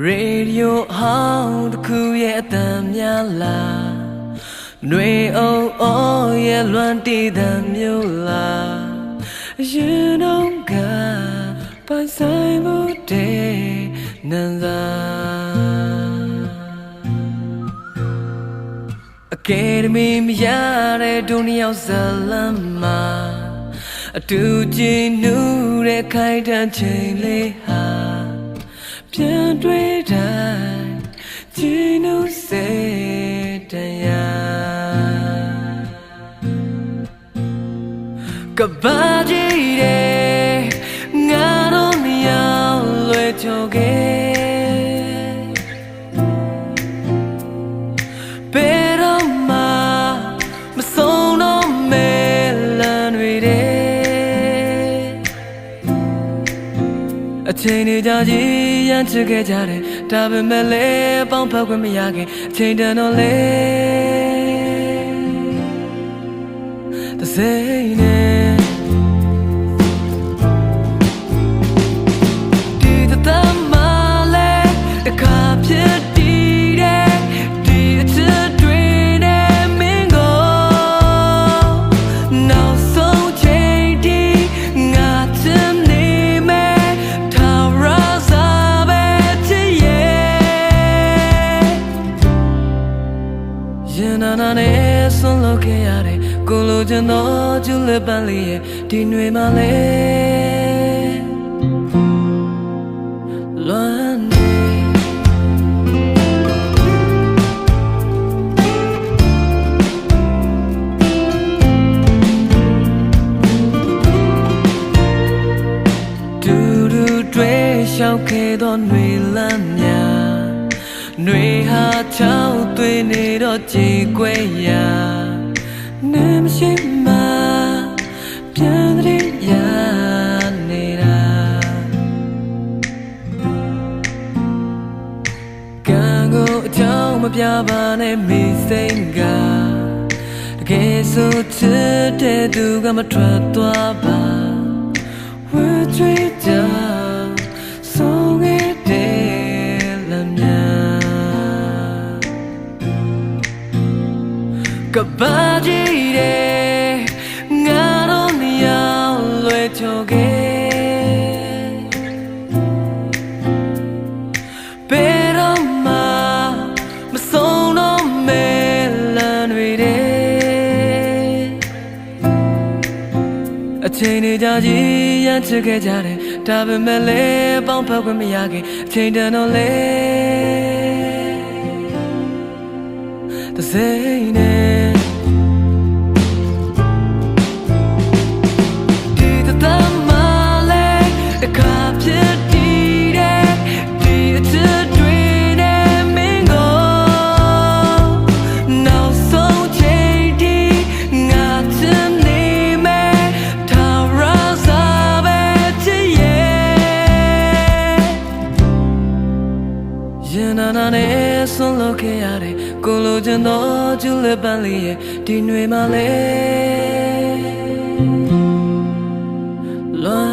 ရေဒီယိုဟောင်းတစ်ခုရဲ့အတန်များလားຫນွေအုံအော်ရဲ့လွမ်းတည်တဲ့မျိုးလားရင်တော့ကပိုင်ဆိုင်မှုတဲ့နန်းသာအကယ်ဒမီမရတဲ့ဒုနီယောက်ဇလမ်းမှာအတူကြည်နူးတဲ့ခိုင်တန်ချိန်လေးဟာပြန်တွေ့ ကဘာကြီးတဲ့ငါတို့မရောက်လွယ်ချော်ခဲ့ဘယ်တော့မှမဆုံးတော့မဲလမ်းတွေတဲ့အချိန်တွေကြာကြီးရမ်းချစ်ခဲ့ကြတယ်ဒါပေမဲ့လည်းပေါင်းဖက်ခွင့်မရခင်အချိန်တန်တော့လေတစိ နာနာနဲ့ဆွန့်လွတ်ခဲ့ရတယ်ကိုလိုချင်တော့ကျူလက်ပန်းလေးရဲ့ဒီຫນွေမှာလဲလွမ်းနေ တူတူတွေရှောက်ခဲ့သောຫນွေလမ်းများ ຫນွေဟာချောင်းသွေးနေတော့ကြည်ကွယ်ရာနေမရှိမှပြန်တည်းရနေတာကံကိုအကြောင်းမပြပါနဲ့မိစိန်ကတကယ်ဆိုချစ်တဲ့သူကမထွက်သွားပါ ကဘာကြီးတဲ့ငါတို့နေရောက်လွယ်ချော်ခဲ့ဘယ်တော့မှမဆုံးတော့မဲလမ်းတွေတဲ့အချိန်တွေကြာကြီးရမ်းချစ်ခဲ့ကြတယ်ဒါပေမဲ့လည်းပေါင်းဖက်ခွင့်မရခင်အချိန်တန်တော့လေ တစိမ့်နဲ့ဒီတသမလည်းတစ်ခါဖြစ်တည်တဲ့ဒီအချစ်တွေနဲ့မင်းကိုနောက်ဆုံးချိန်ဒီငါချင်နေမယ်ထာဝရစာပဲချစ်ရဲ့ရင်နာနာနဲ့ ဆွန့်လွတ်ခဲ့ရတယ်ကိုလိုချင်တော့ကျူလက်ပန်းလေးရဲ့ဒီຫນွေမှာလဲလွမ်း